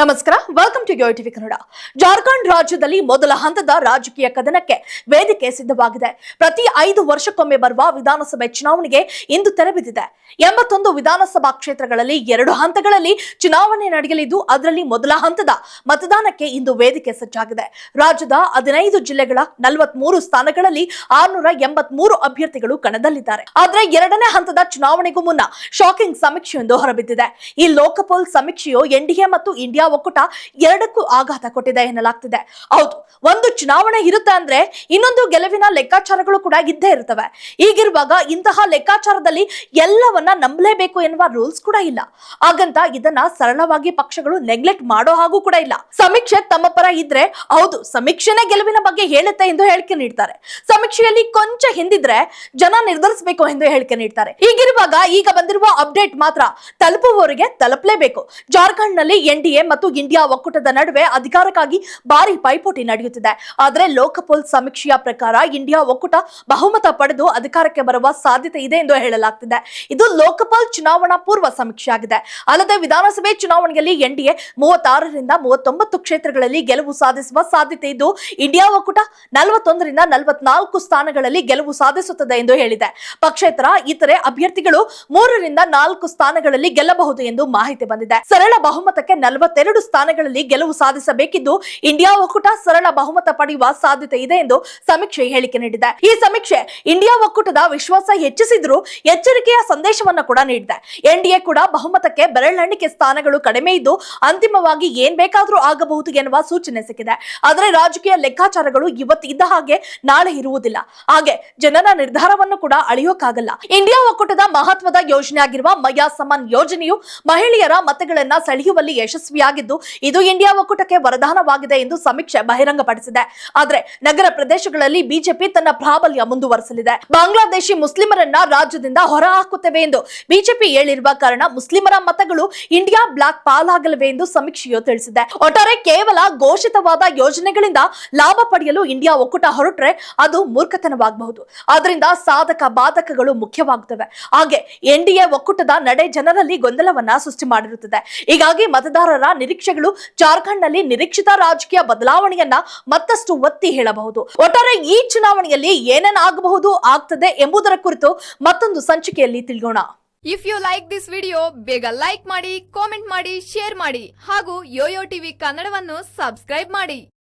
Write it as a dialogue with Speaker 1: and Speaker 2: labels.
Speaker 1: ನಮಸ್ಕಾರ welcome to TV Kannada Jharkhand ರಾಜ್ಯದಲ್ಲಿ ಮೊದಲ ಹಂತದ ರಾಜಕೀಯ ಕದನಕ್ಕೆ ವೇದಿಕೆ ಸಿದ್ಧವಾಗಿದೆ. ಪ್ರತಿ ಐದು ವರ್ಷಕ್ಕೊಮ್ಮೆ ಬರುವ ವಿಧಾನಸಭೆ ಚುನಾವಣೆಗೆ ಇಂದು ತೆರೆಬಿದ್ದಿದೆ ಎಂಬತ್ತೊಂದು ವಿಧಾನಸಭಾ ಕ್ಷೇತ್ರಗಳಲ್ಲಿ ಎರಡು ಹಂತಗಳಲ್ಲಿ ಚುನಾವಣೆ ನಡೆಯಲಿದ್ದು, ಅದರಲ್ಲಿ ಮೊದಲ ಹಂತದ ಮತದಾನಕ್ಕೆ ಇಂದು ವೇದಿಕೆ ಸಜ್ಜಾಗಿದೆ. ರಾಜ್ಯದ ಹದಿನೈದು ಜಿಲ್ಲೆಗಳ ನಲವತ್ಮೂರು ಸ್ಥಾನಗಳಲ್ಲಿ ಆರ್ನೂರ ಎಂಬತ್ಮೂರು ಅಭ್ಯರ್ಥಿಗಳು ಕಣದಲ್ಲಿದ್ದಾರೆ. ಆದರೆ ಎರಡನೇ ಹಂತದ ಚುನಾವಣೆಗೂ ಮುನ್ನ ಶಾಕಿಂಗ್ ಸಮೀಕ್ಷೆಯೊಂದು ಹೊರಬಿದ್ದಿದೆ. ಈ ಲೋಕಪೋಲ್ ಸಮೀಕ್ಷೆಯು ಎನ್ಡಿಎ ಮತ್ತು ಇಂಡಿಯಾ ಒಕ್ಕೂಟ ಎರಡಕ್ಕೂ ಆಘಾತ ಕೊಟ್ಟಿದೆ ಎನ್ನಲಾಗ್ತಿದೆ. ಹೌದು, ಒಂದು ಚುನಾವಣೆ ಇರುತ್ತೆ ಅಂದ್ರೆ ಇನ್ನೊಂದು ಗೆಲುವಿನ ಲೆಕ್ಕಾಚಾರಗಳು ಕೂಡ ಇದ್ದೇ ಇರ್ತವೆ ಈಗಿರುವಾಗ ಇಂತಹ ಲೆಕ್ಕಾಚಾರದಲ್ಲಿ ಎಲ್ಲವನ್ನ ನಂಬಲೇಬೇಕು ಎನ್ನುವ ರೂಲ್ಸ್ ಕೂಡ ಇಲ್ಲ. ಹಾಗಂತ ಇದನ್ನ ಸರಳವಾಗಿ ಪಕ್ಷಗಳು ನೆಗ್ಲೆಕ್ಟ್ ಮಾಡೋ ಹಾಗೂ ಕೂಡ ಇಲ್ಲ. ಸಮೀಕ್ಷೆ ತಮ್ಮ ಪರ ಇದ್ರೆ ಹೌದು, ಸಮೀಕ್ಷೆನೇ ಗೆಲುವಿನ ಬಗ್ಗೆ ಹೇಳುತ್ತೆ ಎಂದು ಹೇಳಿಕೆ ನೀಡ್ತಾರೆ. ಸಮೀಕ್ಷೆಯಲ್ಲಿ ಕೊಂಚ ಹಿಂದಿದ್ರೆ ಜನ ನಿರ್ಧರಿಸಬೇಕು ಎಂದು ಹೇಳಿಕೆ ನೀಡ್ತಾರೆ. ಈಗಿರುವಾಗ ಈಗ ಬಂದಿರುವ ಅಪ್ಡೇಟ್ ಮಾತ್ರ ತಲುಪುವವರಿಗೆ ತಲುಪಲೇಬೇಕು. ಜಾರ್ಖಂಡ್ನಲ್ಲಿ ಎನ್ಡಿಎ ಮತ್ತು ಇಂಡಿಯಾ ಒಕ್ಕೂಟದ ನಡುವೆ ಅಧಿಕಾರಕ್ಕಾಗಿ ಭಾರಿ ಪೈಪೋಟಿ ನಡೆಯುತ್ತಿದೆ. ಆದರೆ ಲೋಕಪೋಲ್ ಸಮೀಕ್ಷೆಯ ಪ್ರಕಾರ ಇಂಡಿಯಾ ಒಕ್ಕೂಟ ಬಹುಮತ ಪಡೆದು ಅಧಿಕಾರಕ್ಕೆ ಬರುವ ಸಾಧ್ಯತೆ ಇದೆ ಎಂದು ಹೇಳಲಾಗ್ತಿದೆ. ಇದು ಲೋಕಪಾಲ್ ಚುನಾವಣಾ ಪೂರ್ವ ಸಮೀಕ್ಷೆ ಆಗಿದೆ ಅಲ್ಲದೆ ವಿಧಾನಸಭೆ ಚುನಾವಣೆಯಲ್ಲಿ ಎನ್ಡಿಎ ಮೂವತ್ತಾರರಿಂದ ಮೂವತ್ತೊಂಬತ್ತು ಕ್ಷೇತ್ರಗಳಲ್ಲಿ ಗೆಲುವು ಸಾಧಿಸುವ ಸಾಧ್ಯತೆ ಇದ್ದು, ಇಂಡಿಯಾ ಒಕ್ಕೂಟ ನಲವತ್ತೊಂದರಿಂದ ನಲವತ್ನಾಲ್ಕು ಸ್ಥಾನಗಳಲ್ಲಿ ಗೆಲುವು ಸಾಧಿಸುತ್ತದೆ ಎಂದು ಹೇಳಿದೆ. ಪಕ್ಷೇತರ ಇತರೆ ಅಭ್ಯರ್ಥಿಗಳು ಮೂರರಿಂದ ನಾಲ್ಕು ಸ್ಥಾನಗಳಲ್ಲಿ ಗೆಲ್ಲಬಹುದು ಎಂದು ಮಾಹಿತಿ ಬಂದಿದೆ. ಸರಳ ಬಹುಮತಕ್ಕೆ ನಲವತ್ತೆರಡು ಸ್ಥಾನಗಳಲ್ಲಿ ಗೆಲುವು ಸಾಧಿಸಬೇಕಿದ್ದು ಇಂಡಿಯಾ ಒಕ್ಕೂಟ ಸರಳ ಬಹುಮತ ಪಡೆಯುವ ಸಾಧ್ಯತೆ ಇದೆ ಎಂದು ಸಮೀಕ್ಷೆ ಹೇಳಿಕೆ ನೀಡಿದೆ. ಈ ಸಮೀಕ್ಷೆ ಇಂಡಿಯಾ ಒಕ್ಕೂಟದ ವಿಶ್ವಾಸ ಹೆಚ್ಚಿಸಿದ್ರು ಎಚ್ಚರಿಕೆಯ ಸಂದೇಶವನ್ನು ಕೂಡ ನೀಡಿದೆ. ಎನ್ಡಿಎ ಕೂಡ ಬಹುಮತಕ್ಕೆ ಬೆರಳೆಣಿಕೆ ಸ್ಥಾನಗಳು ಕಡಿಮೆ ಇದ್ದು ಅಂತಿಮವಾಗಿ ಏನ್ ಬೇಕಾದ್ರೂ ಆಗಬಹುದು ಎನ್ನುವ ಸೂಚನೆ ಸಿಕ್ಕಿದೆ. ಆದರೆ ರಾಜಕೀಯ ಲೆಕ್ಕಾಚಾರಗಳು ಇವತ್ತು ಇದ್ದ ಹಾಗೆ ನಾಳೆ ಇರುವುದಿಲ್ಲ. ಹಾಗೆ ಜನರ ನಿರ್ಧಾರವನ್ನು ಕೂಡ ಅಳೆಯೋಕ್ಕಾಗಲ್ಲ ಇಂಡಿಯಾ ಒಕ್ಕೂಟದ ಮಹತ್ವದ ಯೋಜನೆ ಆಗಿರುವ ಮಯಾ ಸಮಾನ್ ಯೋಜನೆಯು ಮಹಿಳೆಯರ ಮತಗಳನ್ನ ಸೆಳೆಯುವಲ್ಲಿ ಯಶಸ್ವಿಯಾಗಿದ್ದು ಇದು ಇಂಡಿಯಾ ಒಕ್ಕೂಟಕ್ಕೆ ವರದಾನವಾಗಿದೆ ಎಂದು ಸಮೀಕ್ಷೆ ಬಹಿರಂಗಪಡಿಸಿದೆ. ಆದರೆ ನಗರ ಪ್ರದೇಶಗಳಲ್ಲಿ ಬಿಜೆಪಿ ತನ್ನ ಪ್ರಾಬಲ್ಯ ಮುಂದುವರೆಸಲಿದೆ. ಬಾಂಗ್ಲಾದೇಶಿ ಮುಸ್ಲಿಮರನ್ನ ರಾಜ್ಯದಿಂದ ಹೊರಹಾಕುತ್ತೇವೆ ಎಂದು ಬಿಜೆಪಿ ಹೇಳಿರುವ ಕಾರಣ ಮುಸ್ಲಿಮರ ಮತಗಳು ಇಂಡಿಯಾ ಬ್ಲಾಕ್ ಪಾಲಾಗಲಿವೆ ಎಂದು ಸಮೀಕ್ಷೆಯು ತಿಳಿಸಿದೆ. ಒಟ್ಟಾರೆ ಕೇವಲ ಘೋಷಿತವಾದ ಯೋಜನೆಗಳಿಂದ ಲಾಭ ಪಡೆಯಲು ಇಂಡಿಯಾ ಒಕ್ಕೂಟ ಹೊರಟ್ರೆ ಅದು ಮೂರ್ಖತನವಾಗಬಹುದು. ಅದರಿಂದ ಸಾಧಕ ಬಾಧಕಗಳು ಮುಖ್ಯವಾಗುತ್ತವೆ. ಹಾಗೆ ಎನ್ಡಿಎ ಒಕ್ಕೂಟದ ನಡೆ ಜನರಲ್ಲಿ ಗೊಂದಲವನ್ನ ಸೃಷ್ಟಿ ಮಾಡಿರುತ್ತದೆ. ಹೀಗಾಗಿ ಮತದಾರರ ನಿರೀಕ್ಷೆಗಳು ಜಾರ್ಖಂಡ್ನಲ್ಲಿ ನಿರೀಕ್ಷಿತ ರಾಜಕೀಯ ಬದಲಾವಣೆಯನ್ನ ಮತ್ತಷ್ಟು ಒತ್ತಿ ಹೇಳಬಹುದು. ಒಟ್ಟಾರೆ ಈ ಚುನಾವಣೆಯಲ್ಲಿ ಏನೇನಾಗಬಹುದು ಆಗ್ತದೆ ಎಂಬುದರ ಕುರಿತು ಮತ್ತೊಂದು ಸಂಚಿಕೆಯಲ್ಲಿ ತಿಳಿಯೋಣ.
Speaker 2: If you like this video ಬೇಗ ಲೈಕ್ ಮಾಡಿ ಕಾಮೆಂಟ್ ಮಾಡಿ ಶೇರ್ ಮಾಡಿ ಹಾಗೂ ಯೋಯೋ ಟಿವಿ ಕನ್ನಡವನ್ನು ಸಬ್ಸ್ಕ್ರೈಬ್ ಮಾಡಿ.